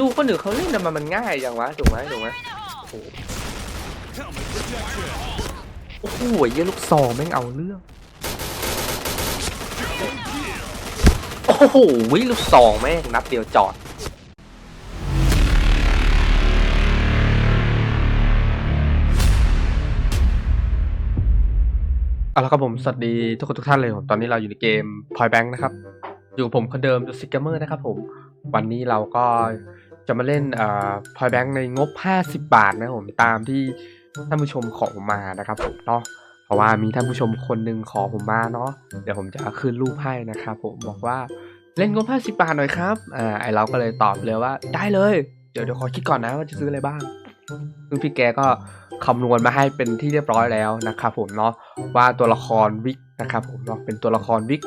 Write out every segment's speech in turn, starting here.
ดูคนอื่นเขาเล่นทำไมมันง่ายจังวะถูกไหมถูกไหมโอ้โหเหี้ยลูกซองแม่งเอาเรื่อง โอ้โหลูกซองแม่งนัดเดียวจอดเอาละครับผมสวัสดีทุกคนทุกท่านเลยผมตอนนี้เราอยู่ในเกม Point Bank นะครับ อยู่ผมคนเดิมดูซิกเกอร์นะครับผม วันนี้เราก็ จะมาเล่นเอ่อ Point Bank ในงบ 50 บาทนะผมตามที่ท่านผู้ชมขอผมมานะครับผมเนาะเพราะว่ามีท่านผู้ชมคนหนึ่งขอผมมาเนาะเดี๋ยวผมจะขึ้นรูปให้นะครับผมบอกว่าเล่นงบ 50 บาทหน่อยครับอ่าไอเราก็เลยตอบเลยว่าได้เลย เดี๋ยวเดี๋ยวขอคิดก่อนนะว่าจะซื้ออะไรบ้างซึ่งพี่แกก็คำนวณมาให้เป็นที่เรียบร้อยแล้วนะครับผมเนาะว่าตัวละครวิกนะครับผมเนาะเป็นตัวละครวิก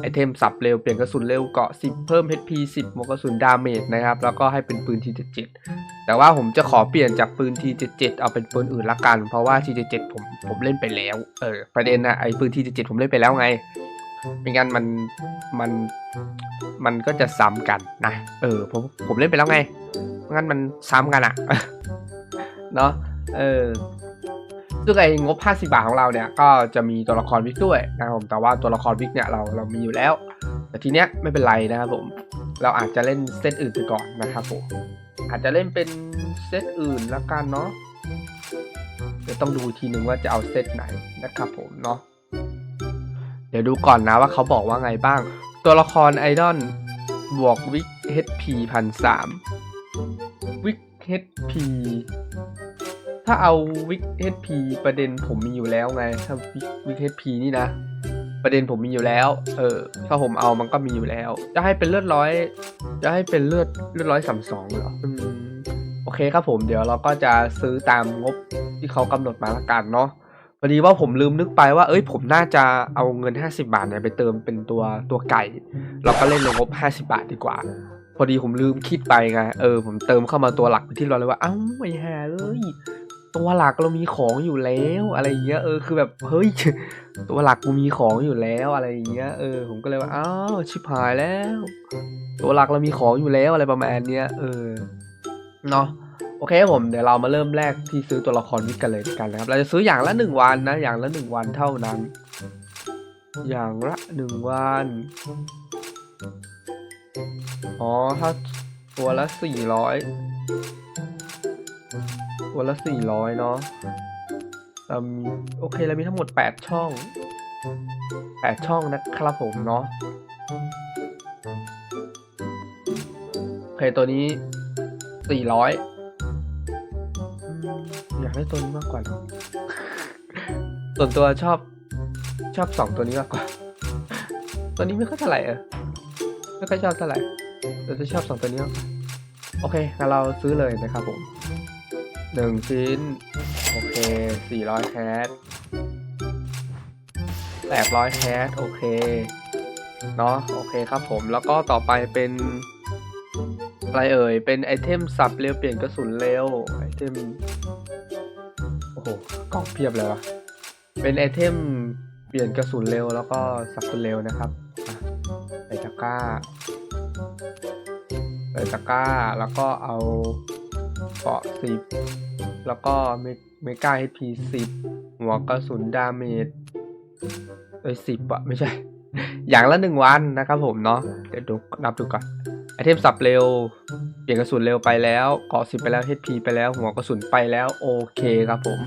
ไอเทมสับเร็วเปลี่ยนกระสุนเร็วเกาะ 10 เพิ่ม HP 10หมวกกระสุนดาเมจนะครับ แล้วก็ให้เป็นปืน T77 แต่ว่าผมจะขอเปลี่ยนจากปืน T77 เอาเป็นปืนอื่นละกัน เพราะว่า T77 ผมผมเล่นไปแล้ว เออประเด็นนะไอปืน T77 ผมเล่นไปแล้วไงไม่งั้นมันมันมันก็จะซ้ำกันนะ เออผมผมเล่นไปแล้วไงงั้นมันซ้ำกันอะเนาะเออ ซึ่งไอ้งบ 50 บาทของเราเนี่ยก็จะมีตัวละครวิกด้วยนะครับผมแต่ว่าตัวละครวิกเนี่ยเราเรามีอยู่แล้ว แต่ทีเนี้ยไม่เป็นไรนะครับผมเราอาจจะเล่นเซตอื่นไปก่อนนะครับผมอาจจะเล่นเป็นเซตอื่นละกันเนาะเดี๋ยวต้องดูทีหนึ่งว่าจะเอาเซตไหนนะครับผมเนาะเดี๋ยวดูก่อนนะว่าเขาบอกว่าไงบ้าง ตัวละครไอดอลบวกวิก HP พันสามวิก HP ถ้าเอาวิก HP ประเด็นผมมีอยู่แล้วไง ถ้าวิกวิก HP นี่นะ ประเด็นผมมีอยู่แล้ว เออ ถ้าผมเอามันก็มีอยู่แล้ว จะให้เป็นเลือดร้อย จะให้เป็นเลือดเลือดร้อยสามสองเหรออืมโอเคครับผมเดี๋ยวเราก็จะซื้อตามงบที่เขากำหนดมาละกันเนาะพอดีว่าผมลืมนึกไปว่าเอ้ยผมน่าจะเอาเงิน 50 บาทเนี่ยไปเติมเป็นตัวตัวไก่ เราก็เล่นในงบ 50 บาทดีกว่า พอดีผมลืมคิดไปไงเออผมเติมเข้ามาตัวหลักไปที่เราเลยว่าเอ้าไม่แห่เลย ตัวหลักเรามีของอยู่แล้วอะไรอย่างเงี้ยเออคือแบบเฮ้ยตัวหลักกูมีของอยู่แล้วอะไรอย่างเงี้ยเออผมก็เลยว่าอ้าวชิบหายแล้ว ตัวหลักเรามีของอยู่แล้วอะไรประมาณเนี้ยเออเนาะโอเคผมเดี๋ยวเรามาเริ่มแรกที่ซื้อตัวละครวิกกันเลยกันนะครับ เราจะซื้ออย่างละหนึ่งวันนะ อย่างละหนึ่งวันเท่านั้น อย่างละหนึ่งวันอ๋อถ้าตัวละสี่ร้อย ตัวละสี่ร้อยเนาะเรามีโอเคเรามีทั้งหมดแปดช่องแปดช่องนะครับผมเนาะโอเคตัวนี้สี่ร้อยอยากได้ตัวนี้มากกว่าเนอะส่วนตัวชอบชอบสองตัวนี้มากกว่า ตัวนี้ไม่ค่อยเท่าไหร่เออไม่ค่อยชอบเท่าไหร่แต่จะชอบสองตัวนี้มากกว่าโอเคงั้นเราซื้อเลยนะครับผม หนึ่งชิ้น โอเคสี่ร้อยแคสแปดร้อยแคสโอเค เนาะโอเคครับผม แล้วก็ต่อไปเป็น อะไรเอ่ย เป็นไอเทมสับเร็วเปลี่ยนกระสุนเร็ว ไอเทม โอ้โหกล่องเพียบเลยวะเป็นไอเทมเปลี่ยนกระสุนเร็วแล้วก็สับกระสุนเร็วนะครับอะใส่ตะกร้าใส่ตะกร้าแล้วก็เอา เกาะสิบแล้วก็เมเมกาเอพีสิบหัวกระสุนดาเมจเอ้ยสิบอะไม่ใช่ อย่างละหนึ่งวันนะครับผมเนาะเดี๋ยวดูนับดูก่อนไอเทมสับเร็ว เปลี่ยนกระสุนเร็วไปแล้วเกาะสิบไปแล้ว HP ไปแล้ว หัวกระสุนไปแล้วโอเคครับผม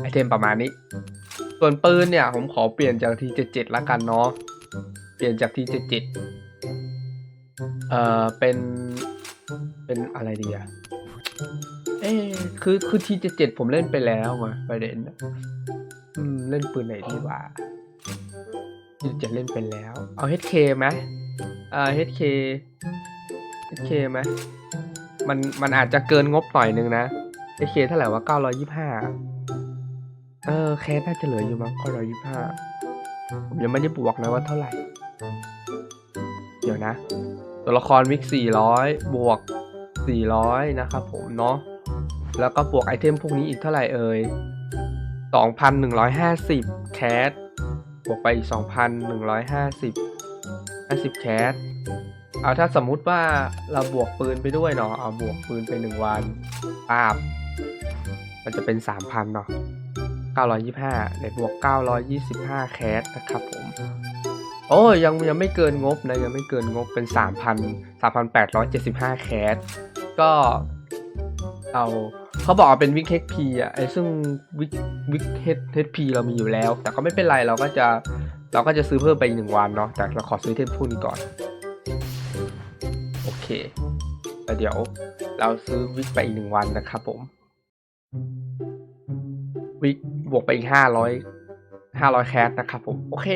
ไอเทมประมาณนี้ ส่วนปืนเนี่ย ผมขอเปลี่ยนจากที77ละกันเนาะเปลี่ยนจากที77เอ่อเป็นเป็นอะไรดีอะ เอ้คือคือที77ผมเล่นไปแล้วไงประเด็นอืมเล่นปืนไหนดีวะที77เล่นไปแล้ว เอา HK ไหมอ่า HK HK ไหมมันมันอาจจะเกินงบหน่อยนึงนะ HK เท่าไหร่วะ925เออแคสน่าจะเหลืออยู่มั้ง925ผมยังไม่ได้บวกนะว่าเท่าไหร่ เดี๋ยวนะ ตัวละครวิก400บวก 400 นะครับผมเนาะแล้วก็บวกไอเทมพวกนี้อีกเท่าไหร่เอ่ย 2,150 แคสบวกไปอีก 2,150 50 แคสเอาถ้าสมมุติว่าเราบวกปืนไปด้วยเนาะเอาบวกปืนไปหนึ่งวันปาบ มันจะเป็นสามพันเนาะเก้าร้อยยี่ห้าในบวกเก้าร้อยยี่สิบห้าแคสนะครับผม โอ้ยยังยังไม่เกินงบนะ ยังไม่เกินงบเป็นสามพันสามพันแปดร้อยเจ็ดสิบห้าแคส ก็เอาเขาบอกเป็นวิกเฮดพีอะไอ้ซึ่งวิกวิกเฮดเฮดพีเรามีอยู่แล้ว แต่ก็ไม่เป็นไรเราก็จะเราก็จะซื้อเพิ่มไปอีกหนึ่งวันเนาะแต่เราขอซื้อเทมพูนี้ก่อน โอเคแล้วเดี๋ยวเราซื้อวิกไปอีกหนึ่งวันนะครับผม วิกบวกไปอีกห้าร้อยห้าร้อยแคสนะครับผมโอเค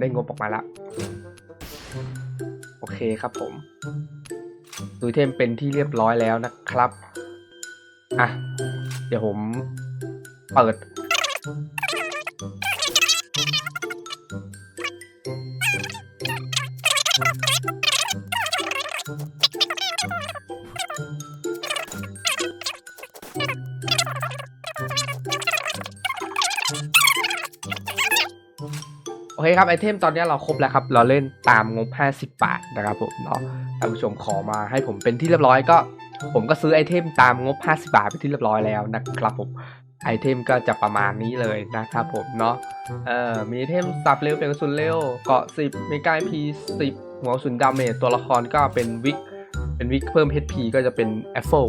ได้งบออกมาละโอเคครับผม ซื้อเทมเป็นที่เรียบร้อยแล้วนะครับ อะ เดี๋ยวผมเปิด โอเคครับไอเทมตอนนี้เราครบแล้วครับ เราเล่นตามงบ 50 บาทนะครับผมเนาะท่านผู้ชมขอมาให้ผมเป็นที่เรียบร้อยก็ ผมก็ซื้อไอเทมตามงบ 50 บาทไปที่เรียบร้อยแล้วนะครับผมไอเทมก็จะประมาณนี้เลยนะครับผมเนาะเอ่อมีไอเทมสับเร็วเป็นกระสุนเร็วเกาะ 10 เมกาพี10 หัวกระสุนดาเมจตัวละครก็เป็นวิกเป็นวิกเพิ่ม HP ก็จะเป็นแอฟเฟิล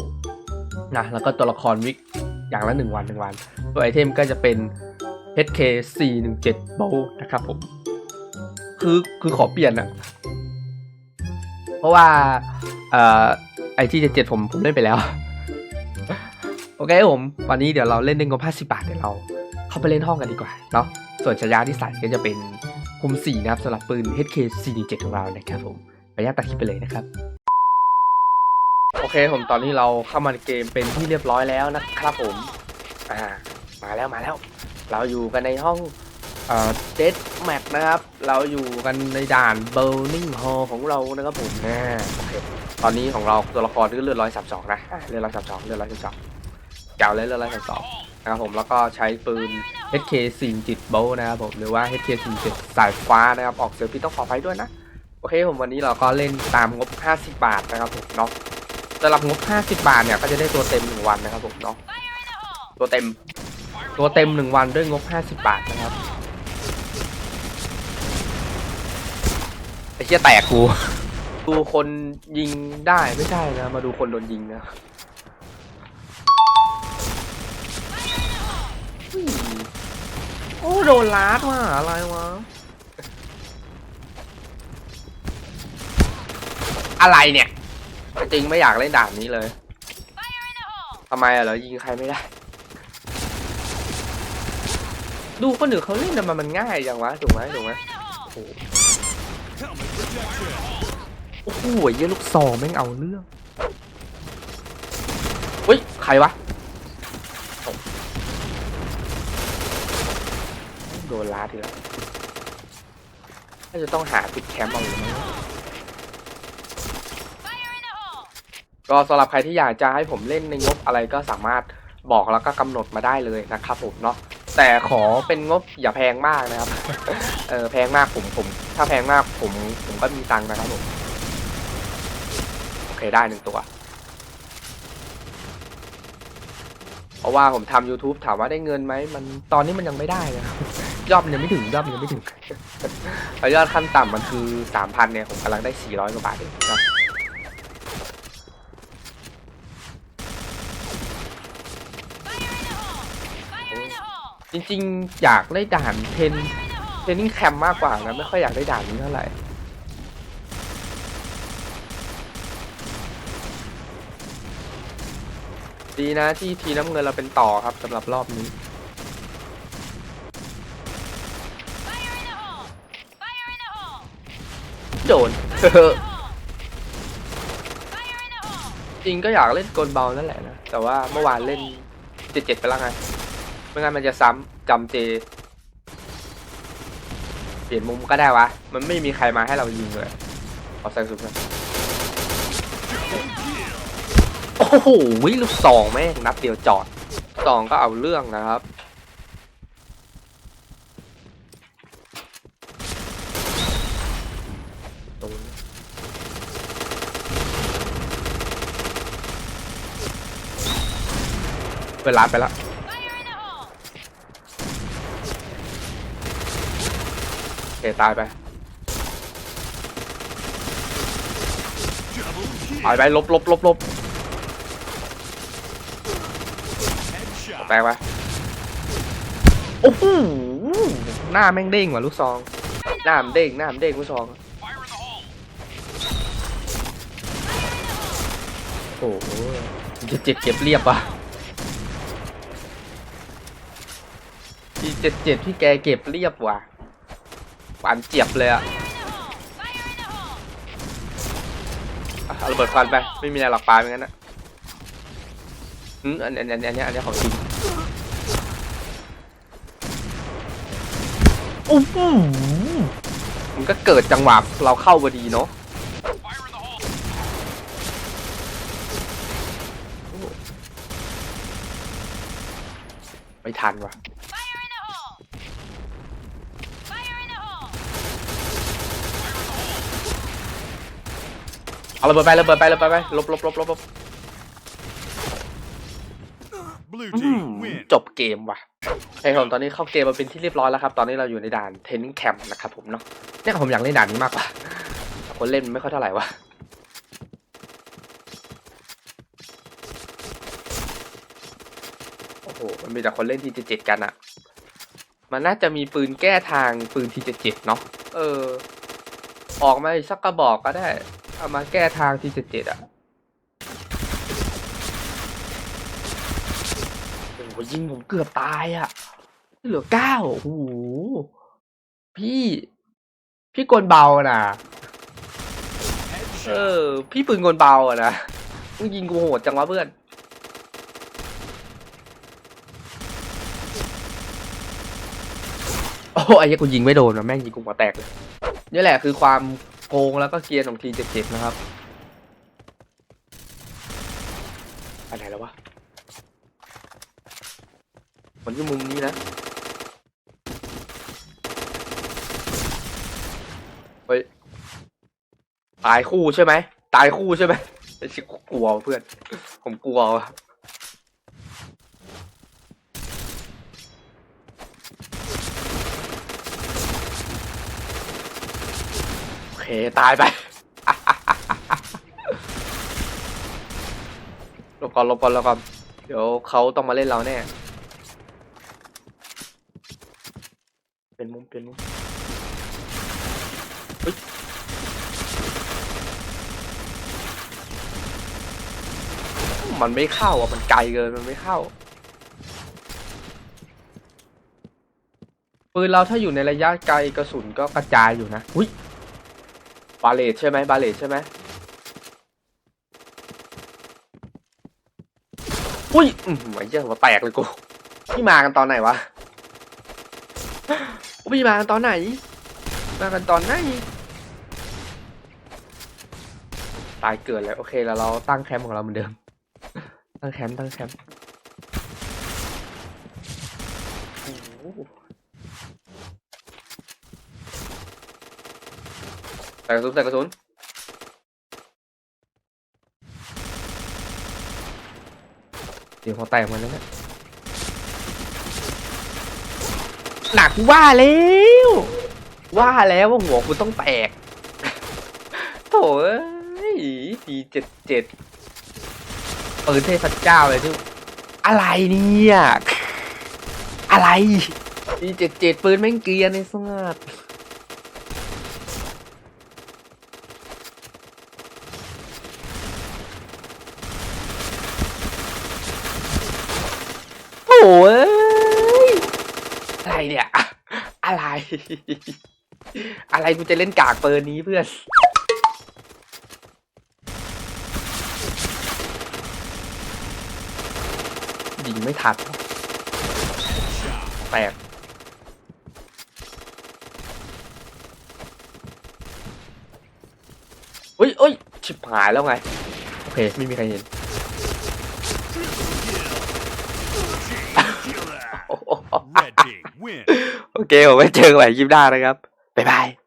นะแล้วก็ตัวละครวิกอย่างละ 1 วัน1วัน ตัวไอเทมก็จะเป็น HK 417 b o l นะครับผม คือคือขอเปลี่ยนอะเพราะว่าเอ่อไอที่77ผมผมเล่นไปแล้ว โอเคผม วันนี้เดี๋ยวเราเล่นในงบ50บาทเดี๋ยวเรา เข้าไปเล่นห้องกันดีกว่าเนาะส่วนฉายาที่ใส่ก็จะเป็นคุม4นะครับสำหรับปืน HK 417ของเรานะครับผมไปย่าตตัดคลิปไปเลยนะครับโอเคผมตอนนี้เราเข้ามาในเกมเป็นที่เรียบร้อยแล้วนะครับผม อ่า มาแล้วมาแล้ว เราอยู่กันในห้องเอ่อเดดแมทนะครับ เราอยู่กันในด่านเบลนิงฮอของเรานะครับผมนะโอเคตอนนี้ของเราตัวละครก็เลือดร้อยสามสองนะอะเลือดร้อยสามสองเลือดร้อยสามสองเก่าเลยเลือดร้อยสามสองนะครับผมแล้วก็ใช้ปืน HK 4จิตโบนะครับผมหรือว่า HK 4จิตสายฟ้านะครับออกเซอร์พิต้องขออภัยด้วยนะ โอเคผมวันนี้เราก็เล่นตามงบ 50 บาทนะครับผมเนาะสำหรับงบ 50 บาทเนี่ยก็จะได้ตัวเต็ม1วันนะครับผมเนาะตัวเต็ม ตัวเต็ม 1 วันด้วยงบ 50 บาทนะครับไอ้เชี่ยแตกกู ดูคนยิงได้ไม่ใช่นะ มาดูคนโดนยิงนะอุ้ยโอ้โดนลาดว่ะอะไรวะ อะไรเนี่ย จริงไม่อยากเล่นด่านนี้เลยทำไมอะเหรอยิงใครไม่ได้ ดูคนอื่นเขาเล่นแต่มันมันง่ายจังวะถูกไหมถูกไหมโอ้โหเยี่ยลูกซองแม่งเอาเรื่องเฮ้ยใครวะโดนลาทีละน่าจะต้องหาปิดแคมป์เอาอยู่มั้งก็สำหรับใครที่อยากจะให้ผมเล่นในงบอะไรก็สามารถบอกแล้วก็กำหนดมาได้เลยนะครับผมเนาะ แต่ขอเป็นงบอย่าแพงมากนะครับ เออแพงมากผมผม ถ้าแพงมากผมผมก็มีตังค์นะครับผมโอเคได้หนึ่งตัว เพราะว่าผมทำ YouTube ถามว่าได้เงินไหมมันตอนนี้มันยังไม่ได้นะครับยอดมันยังไม่ถึงยอดมันยังไม่ถึงยอดขั้นต่ำมันคือสามพันเนี่ยผมกำลังได้สี่ร้อยกว่าบาทเองครับ จริงๆ อยากได้ด่านเทนเทนนิ่งแคมมากกว่านะไม่ค่อยอยากได้ด่านนี้เท่าไหร่ดีนะที่ทีน้ำเงินเราเป็นต่อครับสำหรับรอบนี้ โดน จริงก็อยากเล่นกลเบานั่นแหละนะ แต่ว่าเมื่อวานเล่นเจ็ดเจ็ดไปแล้วไง ไม่งั้นมันจะซ้ำจำเจ เปลี่ยนมุมก็ได้วะ มันไม่มีใครมาให้เรายิงเลยเอาแซงสุดนะโอ้โหวิลูกสองแม่งนัดเดียวจอดสองก็เอาเรื่องนะครับตรงนี้เวลาไปแล้ว เคตายไปตายไปลบลบลบลบ Headshot. แตกไปโอ้โหหน้าแม่งเด้งว่ะลูกซอง หน้ามันเด้งหน้ามันเด้งลูกซองโอ้โหเจ็ดเจ็ดเก็บเรียบว่ะพี่เจ็ดเจ็ดพี่แกเก็บเรียบว่ะ หวานเจียบเลยอะอะเอาระเบิดควันไป ไม่มีอะไรหรอกปลาอย่างนั้นนะอืมอันอันอันอันเนี้ยอันเนี้ยของจริงโอ้โหมันก็เกิดจังหวะเราเข้าพอดีเนาะ Fire in the hole. ไม่ทันว่ะ เอาระเบิดไประเบิดไประเบิดไปลบลบลบลบลบ Blue อืม team win. จบเกมว่ะใช่ครับตอนนี้เข้าเกมมาเป็นที่เรียบร้อยแล้วครับ ตอนนี้เราอยู่ในด่านเทนนิงแคมป์นะครับผมเนาะเนี่ยผมอยากเล่นด่านนี้มากกว่าแต่คนเล่นไม่ค่อยเท่าไหร่วะโอ้โห มันมีแต่คนเล่นทีเจ็ดกันอะมันน่าจะมีปืนแก้ทางปืนทีเจ็ดเนาะ เออ ออกมาอีกสักกระบอกก็ได้ เอามาแก้ทางที่เจ็ดอะโอ้โหยิงผมเกือบตายอะ เหลือเก้าโอ้โหพี่ พี่กลเบาน่ะเออ พี่ปืนกลเบาอะนะมึงยิงกูโหดจังวะเพื่อนโอ้ไอ้ยกูยิงไม่โดนนะแม่งยิงกูหัวแตกเลยนี่แหละคือความ โกงแล้วก็เกรียร์ของทีเจ็ดๆนะครับ อันไหนแล้ววะมันอยู่มุมนี้นะเฮ้ยตายคู่ใช่ไหมตายคู่ใช่ไหมไอ้ชิกลัวเพื่อน ผมกลัวว่ะโอเค ตายไป ลบก่อนลบก่อนลบก่อนเดี๋ยวเขาต้องมาเล่นเราแน่ เป็นมุมเป็นมุมมันไม่เข้าอะ มันไกลเกิน มันไม่เข้า ปืนเราถ้าอยู่ในระยะไกลกระสุนก็กระจายอยู่นะ อุ้ย บาเลตใช่ไหมบาเลตใช่ไหมอุ้ยอืมไอ้เหี้ยหัวแตกเลยกูพี่มากันตอนไหนวะพี่มากันตอนไหน มากันตอนไหน ตายเกิดแล้วโอเคแล้วเราตั้งแคมป์ของเราเหมือนเดิม ตั้งแคมป์ตั้งแคมป์โอ้โหใส่ กระสุนใส่กระสุนเดี๋ยวพอแตกมันแล้วเนี่ยหนักว่าแล้วว่าแล้วว่าหัวกูต้องแตกโถ่เอ้ยทีเจ็ดเจ็ดปืนเทพเจ้าเลยที่อะไรเนี่ยอะไรทีเจ็ดเจ็ดปืนแม่งเกียร์ในสงัด อ้ยอะไรเนี่ย อะไร อะไรกูจะเล่นกากเปิร์นี้เพื่อนยิงไม่ทันแตกอุ้ยอุ้ยชิบหายแล้วไง โอเค ไม่มีใครเห็น Kill that. Red team win. โอ เกลไว้เจอกันใหม่คลิปหน้านะครับบ๊ายบาย